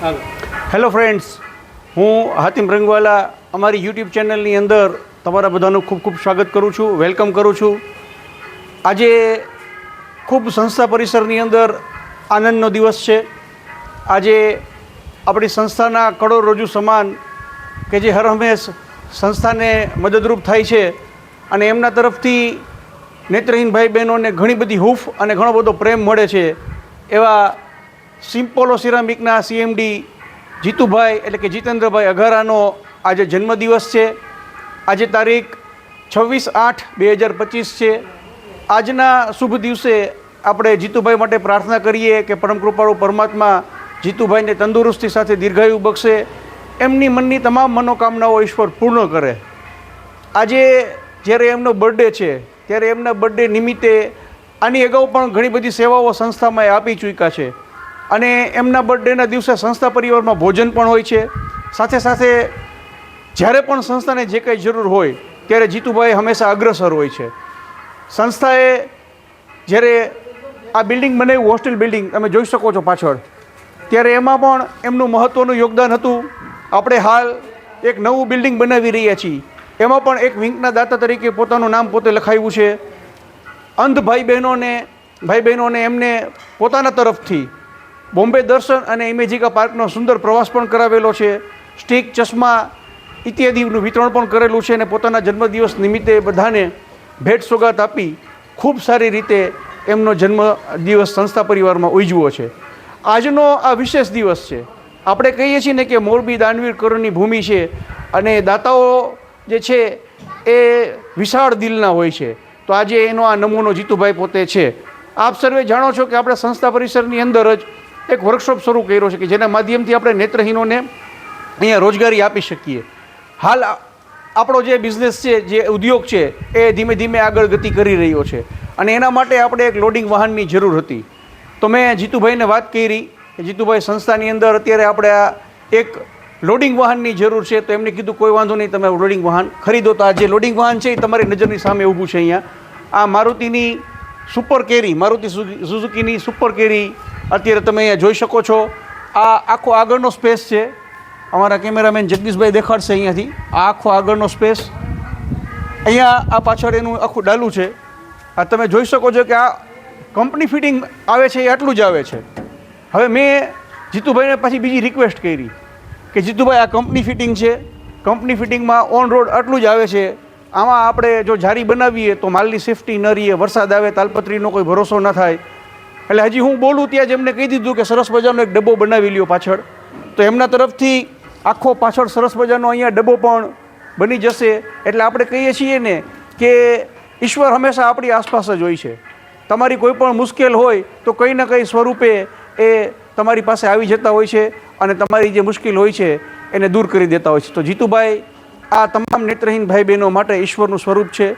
હાલો friends હું હાતિમ રંગવાલા, અમારી YouTube ચેનલની અંદર તમારા બધાનું ખૂબ ખૂબ સ્વાગત કરું છું વેલકમ કરું છું. આજે ખૂબ સંસ્થા પરિસરની અંદર આનંદનો દિવસ છે. આજે આપણી સંસ્થાના કરોડરજ્જુ સમાન કે જે હરહંમેશ સંસ્થાને મદદરૂપ થાય છે અને એમના તરફથી નેત્રહીન ભાઈ બહેનોને ઘણી બધી હૂફ અને ઘણો બધો પ્રેમ મળે છે. એવા સિમ્પોલો સિરામિકના સીએમડી જીતુભાઈ એટલે કે જીતેન્દ્રભાઈ અઘારાનો આજે જન્મદિવસ છે. આજે તારીખ છવ્વીસ આઠ બે હજાર પચીસ છે. આજના શુભ દિવસે આપણે જીતુભાઈ માટે પ્રાર્થના કરીએ કે પરમ કૃપાળુ પરમાત્મા જીતુભાઈને તંદુરસ્તી સાથે દીર્ઘાયુ બક્ષે. એમની મનની તમામ મનોકામનાઓ ઈશ્વર પૂર્ણ કરે. આજે જ્યારે એમનો બર્થડે છે, ત્યારે એમના બર્થડે નિમિત્તે આની અગાઉ પણ ઘણી બધી સેવાઓ સંસ્થામાં આપી ચૂક્યા છે. અને એમના બર્થડેના દિવસે સંસ્થા પરિવારમાં ભોજન પણ હોય છે. સાથે સાથે જ્યારે પણ સંસ્થાને જે કંઈ જરૂર હોય, ત્યારે જીતુભાઈ હંમેશા અગ્રસર હોય છે. સંસ્થાએ જ્યારે આ બિલ્ડિંગ બનાવ્યું, હોસ્ટેલ બિલ્ડિંગ, તમે જોઈ શકો છો પાછળ, ત્યારે એમાં પણ એમનું મહત્ત્વનું યોગદાન હતું. આપણે હાલ એક નવું બિલ્ડિંગ બનાવી રહ્યા છીએ. એમાં પણ એક વિંકના દાતા તરીકે પોતાનું નામ પોતે લખાવ્યું છે. અંધ ભાઈ બહેનોને ભાઈ બહેનોને એમને પોતાના તરફથી બોમ્બે દર્શન અને ઇમેજિકા પાર્કનો સુંદર પ્રવાસ પણ કરાવેલો છે. સ્ટીક, ચશ્મા, ઇત્યાદિનું વિતરણ પણ કરેલું છે અને પોતાના જન્મદિવસ નિમિત્તે બધાને ભેટ સોગાત આપી ખૂબ સારી રીતે એમનો જન્મદિવસ સંસ્થા પરિવારમાં ઉજવો છે. આજનો આ વિશેષ દિવસ છે. આપણે કહીએ છીએ ને કે મોરબી દાનવીર કરોડની ભૂમિ છે અને દાતાઓ જે છે એ વિશાળ દિલના હોય છે. તો આજે એનો આ નમૂનો જીતુભાઈ પોતે છે. આપ સર્વે જાણો છો કે આપણે સંસ્થા પરિસરની અંદર જ એક વર્કશોપ શરૂ કર્યો છે કે જેના માધ્યમથી આપણે નેત્રહીનોને અહીંયા રોજગારી આપી શકીએ. હાલ આપણો જે બિઝનેસ છે, જે ઉદ્યોગ છે, એ ધીમે ધીમે આગળ ગતિ કરી રહ્યો છે. અને એના માટે આપણે એક લોડિંગ વાહનની જરૂર હતી. તો મેં જીતુભાઈને વાત કરી જીતુભાઈ સંસ્થાની અંદર અત્યારે આપણે આ એક લોડિંગ વાહનની જરૂર છે, તો એમને કીધું, કોઈ વાંધો નહીં, તમે લોડિંગ વાહન ખરીદો. તો આ જે લોડિંગ વાહન છે, એ તમારી નજરની સામે ઊભું છે અહીંયા. આ મારુતિની સુપર કેરી મારુતિ સુઝુ- સુઝુકીની સુપર કેરી અત્યારે તમે અહીંયા જોઈ શકો છો, આ આખો આગળનો સ્પેસ છે. અમારા કેમેરામેન જગદીશભાઈ દેખાડશે અહીંયાથી. આ આખો આગળનો સ્પેસ. અહીંયા આ પાછળ એનું આખું ડાલું છે. આ તમે જોઈ શકો છો કે આ કંપની ફિટિંગ આવે છે એ આટલું જ આવે છે. હવે મેં જીતુભાઈને પાછી બીજી રિક્વેસ્ટ કરી કે જીતુભાઈ, આ કંપની ફિટિંગ છે. કંપની ફિટિંગમાં ઓન રોડ આટલું જ આવે છે. આમાં આપણે જો જારી બનાવીએ તો માલની સેફટી ન રહીએ, વરસાદ આવે, તાલપત્રીનો કોઈ ભરોસો ન થાય. એટલે હજી હું બોલું ત્યાં જ એમને કહી દીધું કે સરસ મજાનો એક ડબ્બો બનાવી લ્યો પાછળ. તો એમના તરફથી આખો પાછળ સરસ મજાનો અહીંયા ડબ્બો પણ બની જશે. એટલે આપણે કહીએ છીએ ને કે ઈશ્વર હંમેશા આપણી આસપાસ જ હોય છે. તમારી કોઈ પણ મુશ્કેલ હોય તો કંઈ ના કંઈ સ્વરૂપે એ તમારી પાસે આવી જતા હોય છે અને તમારી જે મુશ્કેલ હોય છે એને દૂર કરી દેતા હોય છે. તો જીતુભાઈ, આ તમામ નેત્રહીન ભાઈ બહેનો માટે ઈશ્વરનું સ્વરૂપ છે.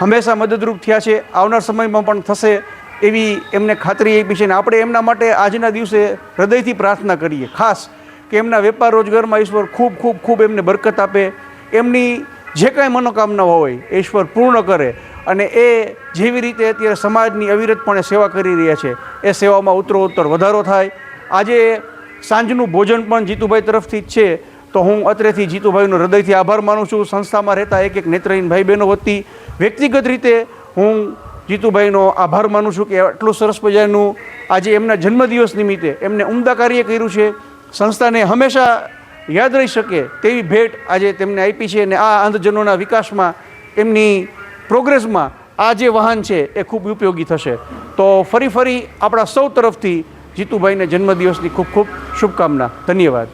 હંમેશા મદદરૂપ થયા છે. આવનાર સમયમાં પણ થશે. એવી એમને ખાતરી આપી છે અને આપણે એમના માટે આજના દિવસે હૃદયથી પ્રાર્થના કરીએ. ખાસ કે એમના વેપાર રોજગારમાં ઈશ્વર ખૂબ ખૂબ ખૂબ એમને બરકત આપે. એમની જે કાંઈ મનોકામનાઓ હોય, ઈશ્વર પૂર્ણ કરે અને એ જેવી રીતે અત્યારે સમાજની અવિરતપણે સેવા કરી રહ્યા છે, એ સેવામાં ઉત્તરોત્તર વધારો થાય. આજે સાંજનું ભોજન પણ જીતુભાઈ તરફથી જ છે. તો હું અત્રેથી જીતુભાઈનો હૃદયથી આભાર માનું છું. સંસ્થામાં રહેતા એક એક નેત્રહીન ભાઈ બહેનો વતી વ્યક્તિગત રીતે હું જીતુભાઈનો આભાર માનું છું કે આટલું સરસ મજાનું આજે એમના જન્મદિવસ નિમિત્તે એમને ઉમદા કાર્ય કર્યું છે. સંસ્થાને હંમેશા યાદ રહી શકે તેવી ભેટ આજે તેમને આપી છે અને આ અંધજનોના વિકાસમાં એમની પ્રોગ્રેસમાં આ જે વાહન છે એ ખૂબ ઉપયોગી થશે. તો ફરી ફરી આપણા સૌ તરફથી જીતુભાઈને જન્મદિવસની ખૂબ ખૂબ શુભકામના. ધન્યવાદ.